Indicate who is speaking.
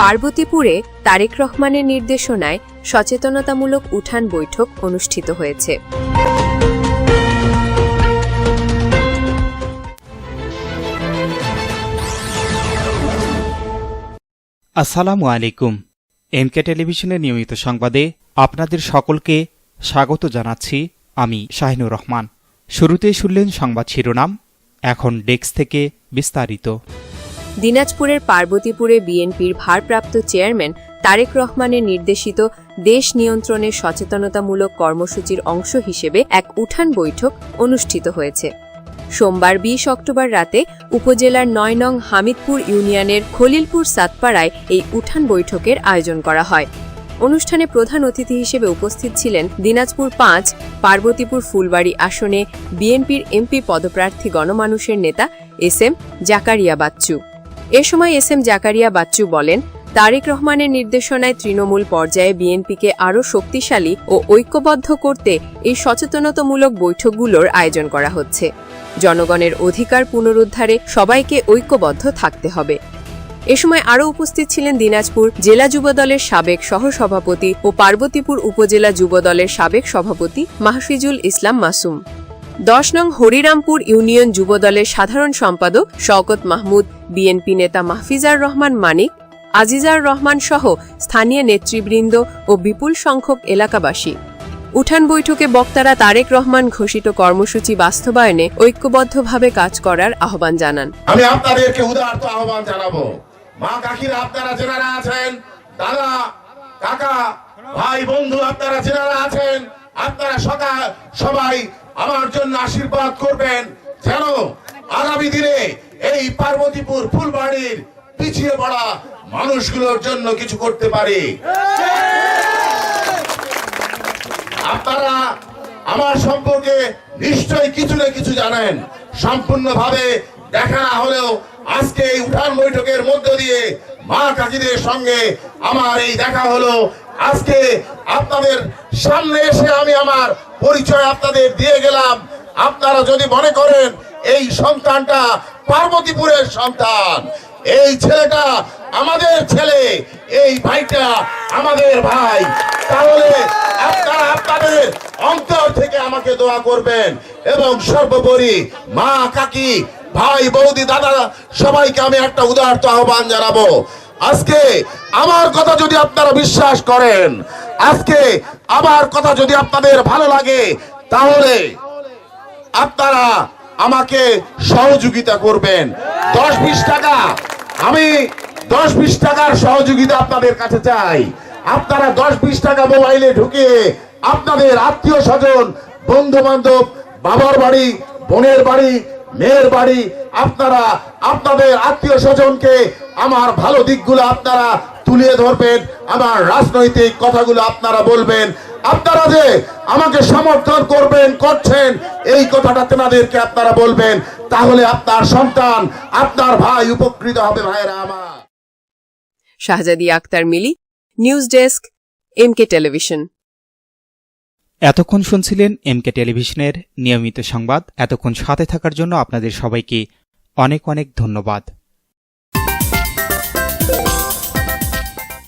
Speaker 1: পার্বতীপুরে তারেক রহমানের নির্দেশনায় সচেতনতামূলক উঠান বৈঠক অনুষ্ঠিত হয়েছে।
Speaker 2: আসসালামু আলাইকুম। এমকে টেলিভিশনের নিয়মিত সংবাদে আপনাদের সকলকে স্বাগত জানাচ্ছি আমি শাহিনুর রহমান। শুরুতেই শুনলেন সংবাদ শিরোনাম, এখন ডেস্ক থেকে বিস্তারিত।
Speaker 1: দিনাজপুরের পার্বতীপুরে বিএনপির ভারপ্রাপ্ত চেয়ারম্যান তারেক রহমানের নির্দেশিত দেশ নিয়ন্ত্রণের সচেতনতামূলক কর্মসূচির অংশ হিসেবে এক উঠান বৈঠক অনুষ্ঠিত হয়েছে। সোমবার বিশ অক্টোবর রাতে উপজেলার নয় নং হামিদপুর ইউনিয়নের খলিলপুর সাতপাড়ায় এই উঠান বৈঠকের আয়োজন করা হয়। অনুষ্ঠানে প্রধান অতিথি হিসেবে উপস্থিত ছিলেন দিনাজপুর পাঁচ, পার্বতীপুর ফুলবাড়ি আসনে বিএনপির এমপি পদপ্রার্থী গণমানুষের নেতা এস এম জাকারিয়া বাচ্চু। এ সময় এস এম জাকারিয়া বাচ্চু বলেন, তারেক রহমানের নির্দেশনায় তৃণমূল পর্যায়ে বিএনপিকে আরও শক্তিশালী ও ঐক্যবদ্ধ করতে এই সচেতনতামূলক বৈঠকগুলোর আয়োজন করা হচ্ছে। জনগণের অধিকার পুনরুদ্ধারে সবাইকে ঐক্যবদ্ধ থাকতে হবে। এ সময় আরও উপস্থিত ছিলেন দিনাজপুর জেলা যুবদলের সাবেক সহসভাপতি ও পার্বতীপুর উপজেলা যুবদলের সাবেক সভাপতি মাহফিজুল ইসলাম মাসুম। দশ নং হরিরামপুর ইউনিয়ন যুবদলের সাধারণ সম্পাদক শওকত মাহমুদ, বিএনপি নেতা মাহফিজার রহমান মানিক, আজিজার রহমান সহ স্থানীয় নেতৃবৃন্দ ও বিপুল সংখ্যক এলাকাবাসী। উঠান বৈঠকে বক্তারা তারেক রহমান ঘোষিত কর্মসূচি বাস্তবায়নে ঐক্যবদ্ধভাবে কাজ করার আহ্বান জানান।
Speaker 3: আমি আপনাদেরকে উদারত আহ্বান জানাব। মা কাকিরা আপনারা যেনারা আছেন? দাদা, কাকা, ভাই, বন্ধু আপনারা যেনারা আছেন? আপনারা সকাল সবাই আমার জন্য আশীর্বাদ করবেন যেন আগামী দিনে এই পার্বতীপুর ফুলবাড়ির পিছিয়ে পড়া মানুষগুলোর জন্য কিছু করতে পারি। আপনারা আমার সম্পর্কে নিশ্চয়ই কিছু না কিছু জানেন। সম্পূর্ণভাবে দেখা না হলেও আজকে এই উঠান বৈঠকের মধ্য দিয়ে মা কাকিদের সঙ্গে আমার এই দেখা হলো আজকে আপনাদের সামনে এসে আমি আমার পরিচয় আপনাদের দিয়ে গেলাম। আপনারা যদি মনে করেন, এই সন্তানটা পার্বতীপুরের সন্তান। এই ছেলেটা আমাদের ছেলে, এই ভাইটা আমাদের ভাই। তাহলে আপনারা আপনাদের অন্তর থেকে আমাকে দোয়া করবেন এবং সর্বোপরি মা, কাকি, ভাই, বৌদি, দাদা, সবাইকে আমি একটা উদারত আহ্বান জানাব। আজকে আমার কথা যদি আপনারা বিশ্বাস করেন, আজকে আমার কথা যদি আপনাদের ভালো লাগে, তাহলে আপনারা আমাকে সহযোগিতা করবেন। দশ বিশ টাকা, আমি দশ বিশ টাকার সহযোগিতা আপনাদের কাছে চাই। আপনারা দশ বিশ টাকা মোবাইলে ঢুকে আপনাদের আত্মীয় স্বজন বন্ধু বান্ধব বাবার বাড়ি, বোনের বাড়ি, মেয়ের বাড়ি, আপনারা আপনাদের আত্মীয় স্বজনকে আমার ভালো দিকগুলো আপনারা তুলে ধরবেন আমার রাজনৈতিক কথাগুলো আপনারা বলবেন। আপনারা যে আমাকে সমর্থন করবেন করছেন এই কথাটা তেনাদেরকে আপনারা বলবেন তাহলে আপনার সন্তান আপনার ভাই উপকৃত হবে ভাইরা আমার।
Speaker 1: Shahzadi Akhtar Mili news desk MK television.
Speaker 2: এতক্ষণ শুনছিলেন এমকে টেলিভিশনের নিয়মিত সংবাদ। এতক্ষণ সাথে থাকার জন্য আপনাদের সবাইকে অনেক অনেক ধন্যবাদ।